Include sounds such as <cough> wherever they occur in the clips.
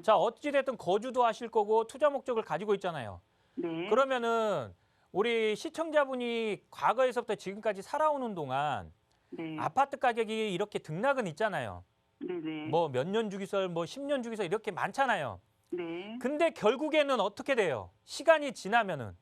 네. 자, 어찌됐든 거주도 하실 거고 투자 목적을 가지고 있잖아요. 네. 그러면은 우리 시청자분이 과거에서부터 지금까지 살아오는 동안 네. 아파트 가격이 이렇게 등락은 있잖아요. 네네. 뭐 몇 년 주기설, 뭐 10년 주기설 이렇게 많잖아요. 네. 근데 결국에는 어떻게 돼요? 시간이 지나면은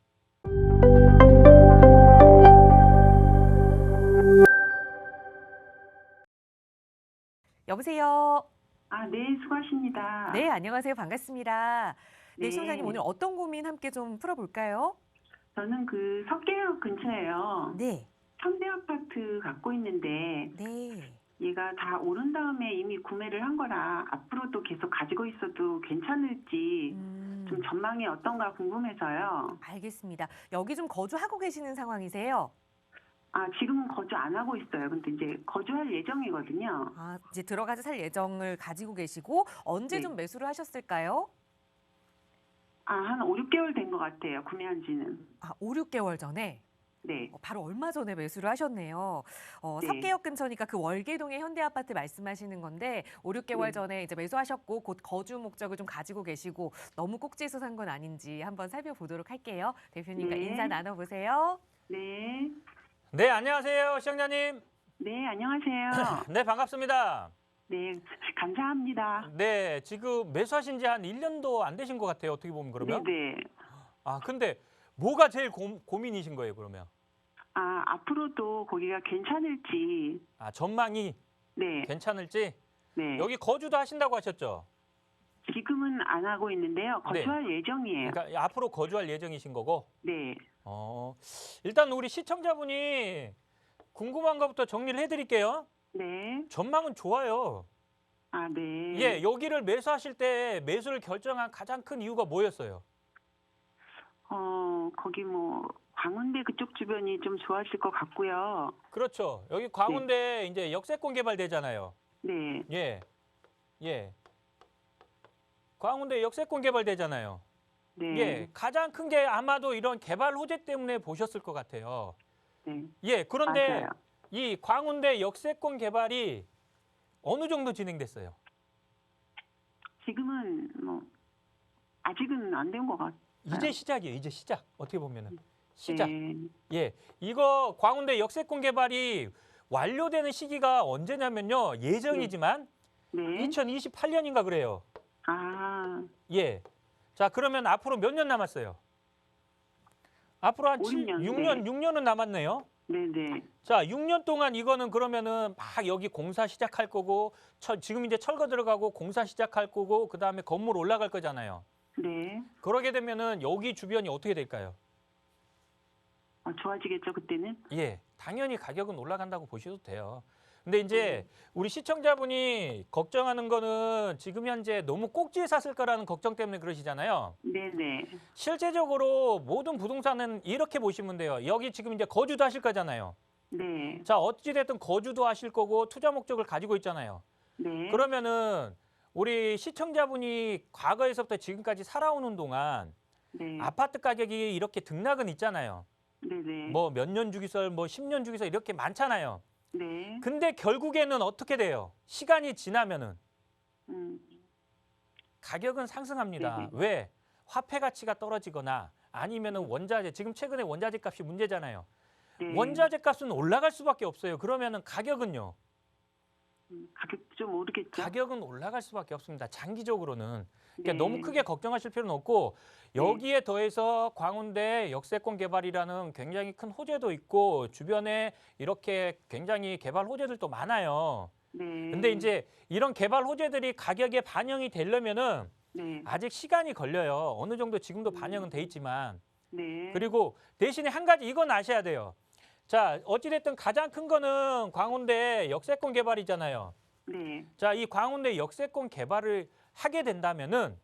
여보세요. 아, 네, 수고하십니다. 네, 안녕하세요. 반갑습니다. 네, 네. 시청자님 오늘 어떤 고민 함께 좀 풀어볼까요? 저는 그 석계역 근처에요. 네, 현대 아파트 갖고 있는데 네. 얘가 다 오른 다음에 이미 구매를 한 거라 앞으로도 계속 가지고 있어도 괜찮을지 음, 좀 전망이 어떤가 궁금해서요. 알겠습니다. 여기 좀 거주하고 계시는 상황이세요? 아, 지금은 거주 안 하고 있어요. 근데 이제 거주할 예정이거든요. 아, 이제 들어가서 살 예정을 가지고 계시고 언제 네. 좀 매수를 하셨을까요? 아, 한 5, 6개월 된 것 같아요. 구매한 지는. 아, 5, 6개월 전에 네. 어, 바로 얼마 전에 매수를 하셨네요. 어, 네. 석계역 근처니까 그 월계동의 현대 아파트 말씀하시는 건데 5, 6개월 네. 전에 이제 매수하셨고 곧 거주 목적을 좀 가지고 계시고 너무 꼭지에서 산 건 아닌지 한번 살펴보도록 할게요. 대표님과 네. 인사 나눠 보세요. 네. 네, 안녕하세요. 시청자님. 네, 안녕하세요. <laughs> 네, 반갑습니다. 네, 감사합니다. 네, 지금 매수하신 지한 1년도 안 되신 것 같아요. 어떻게 보면 그러면? 네, 네. 아, 근데 뭐가 제일 고, 고민이신 거예요, 그러면? 아, 앞으로도 거기가 괜찮을지. 아, 전망이 네, 괜찮을지? 네. 여기 거주도 하신다고 하셨죠? 지금은 안 하고 있는데요. 거주할 예정이에요. 그러니까 앞으로 거주할 예정이신 거고. 네, 어, 일단 우리 시청자분이 궁금한 것부터 정리를 해드릴게요. 네. 전망은 좋아요. 아, 네. 예, 여기를 매수하실 때 매수를 결정한 가장 큰 이유가 뭐였어요? 어, 거기 뭐 광운대 그쪽 주변이 좀 좋아질 것 같고요. 그렇죠. 여기 광운대 이제 역세권 개발되잖아요. 네, 예, 예. 광운대 역세권 개발되잖아요. 네, 예, 가장 큰 게 아마도 이런 개발 호재 때문에 보셨을 것 같아요. 네. 예, 그런데 맞아요. 이 광운대 역세권 개발이 어느 정도 진행됐어요? 지금은 뭐 아직은 안 된 것 같아요. 이제 시작이에요. 이제 시작. 어떻게 보면은 시작. 네, 예, 이거 광운대 역세권 개발이 완료되는 시기가 언제냐면요. 예정이지만 네. 2028년인가 그래요. 아, 예. 자, 그러면 앞으로 몇 년 남았어요? 앞으로 한 오, 7, 육 년, 6년, 6년은 남았네요. 네, 네, 자, 6년 동안 이거는 그러면은 막 여기 공사 시작할 거고 철, 지금 이제 철거 들어가고 공사 시작할 거고 그 다음에 건물 올라갈 거잖아요. 네. 그러게 되면은 여기 주변이 어떻게 될까요? 어, 좋아지겠죠 그때는? 예, 당연히 가격은 올라간다고 보셔도 돼요. 근데 이제 우리 시청자분이 걱정하는 거는 지금 현재 너무 꼭지에 샀을 거라는 걱정 때문에 그러시잖아요. 네, 네, 실제적으로 모든 부동산은 이렇게 보시면 돼요. 여기 지금 이제 거주도 하실 거잖아요. 네, 자, 어찌됐든 거주도 하실 거고 투자 목적을 가지고 있잖아요. 네. 그러면은 우리 시청자분이 과거에서부터 지금까지 살아오는 동안 네, 아파트 가격이 이렇게 등락은 있잖아요. 네, 네, 뭐 몇 년 주기설, 뭐 10년 주기설 이렇게 많잖아요. 네. 근데 결국에는 어떻게 돼요? 시간이 지나면은 음, 가격은 상승합니다. 네네. 왜? 화폐 가치가 떨어지거나 아니면은 원자재 지금 최근에 원자재 값이 문제잖아요. 네. 원자재 값은 올라갈 수밖에 없어요. 그러면은 가격은요. 음, 가격 좀 오르겠죠? 가격은 올라갈 수밖에 없습니다. 장기적으로는. 네. 그러니까 너무 크게 걱정하실 필요는 없고 여기에 더해서 광운대 역세권 개발이라는 굉장히 큰 호재도 있고 주변에 이렇게 굉장히 개발 호재들도 많아요. 네. 근데 이제 이런 개발 호재들이 가격에 반영이 되려면은 네, 아직 시간이 걸려요. 어느 정도 지금도 음. 반영은 돼 있지만 네. 그리고 대신에 한 가지 이건 아셔야 돼요. 자 어찌됐든 가장 큰 거는 광운대 역세권 개발이잖아요. 네, 자, 이 광운대 역세권 개발을 하게 된다면은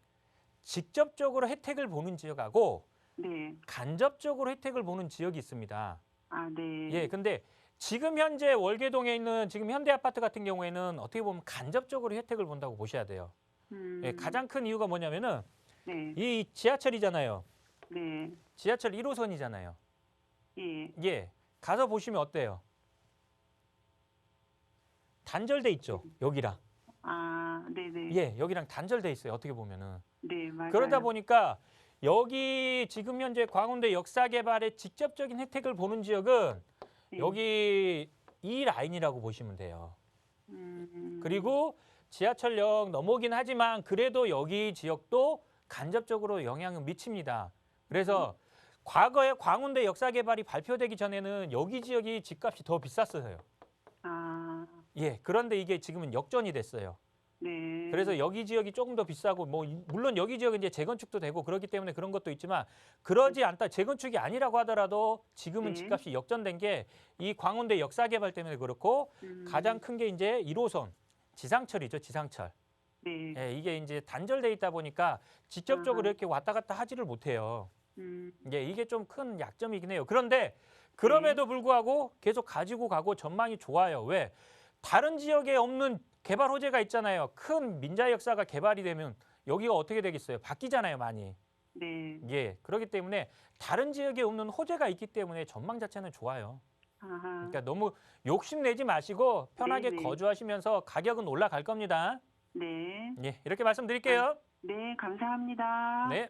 직접적으로 혜택을 보는 지역하고 네. 간접적으로 혜택을 보는 지역이 있습니다. 아, 네. 예, 근데 지금 현재 월계동에 있는 지금 현대 아파트 같은 경우에는 어떻게 보면 간접적으로 혜택을 본다고 보셔야 돼요. 음, 예, 가장 큰 이유가 뭐냐면은 네, 이 지하철이잖아요. 네, 지하철 1호선이잖아요. 예, 예, 가서 보시면 어때요? 단절돼 있죠, 여기랑. 아, 네네. 예, 여기랑 단절돼 있어요. 어떻게 보면은. 네, 맞아요. 그러다 보니까 여기 지금 현재 광운대 역사 개발의 직접적인 혜택을 보는 지역은 네. 여기 이 라인이라고 보시면 돼요. 음, 그리고 지하철역 넘어오긴 하지만 그래도 여기 지역도 간접적으로 영향을 미칩니다. 그래서 과거에 광운대 역사 개발이 발표되기 전에는 여기 지역이 집값이 더 비쌌어요. 아, 예, 그런데 이게 지금은 역전이 됐어요. 네. 그래서 여기 지역이 조금 더 비싸고 뭐 이- 물론 여기 지역은 이제 재건축도 되고 그렇기 때문에 그런 것도 있지만 그러지 않다 재건축이 아니라고 하더라도 지금은 네. 집값이 역전된 게 이 광운대 역사 개발 때문에 그렇고 음, 가장 큰 게 이제 1호선 지상철이죠 지상철. 네. 예, 이게 이제 단절돼 있다 보니까 직접적으로 아하. 이렇게 왔다 갔다 하지를 못해요. 음, 예, 이게 좀 큰 약점이긴 해요. 그런데 그럼에도 네. 불구하고 계속 가지고 가고 전망이 좋아요. 왜? 다른 지역에 없는 개발 호재가 있잖아요. 큰 민자 역사가 개발이 되면 여기가 어떻게 되겠어요? 바뀌잖아요, 많이. 네. 예, 그렇기 때문에 다른 지역에 없는 호재가 있기 때문에 전망 자체는 좋아요. 아하. 그러니까 너무 욕심내지 마시고 편하게 네네. 거주하시면서 가격은 올라갈 겁니다. 네. 예, 이렇게 말씀드릴게요. 네, 감사합니다. 네.